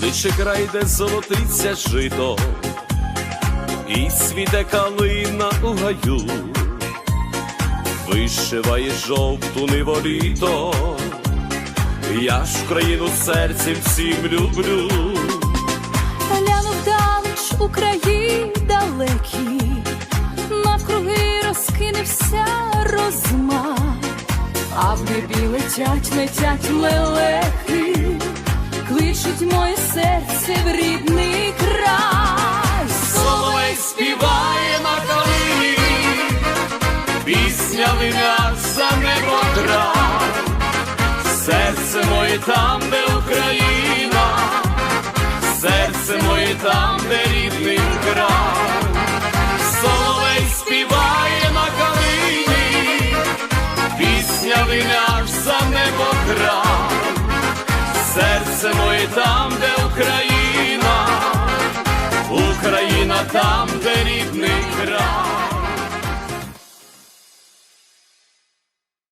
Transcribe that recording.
кличе край, де золотиться жито, і світе калина у гаю, вишиває жовту неволіто, я ж країну серцем всім люблю. Гляну вдалеч у краї далекі, навкруги розкинувся розмах, а в небі летять, летять лелеки, серце в рідний край, Соловей співає на калині, пісня виня за небо трав, серце моє там, де Україна, серце моє там, де рідний край, Соловей співає на калині, пісня виня за небо край. Ми там, де Україна, Україна там, де рідний.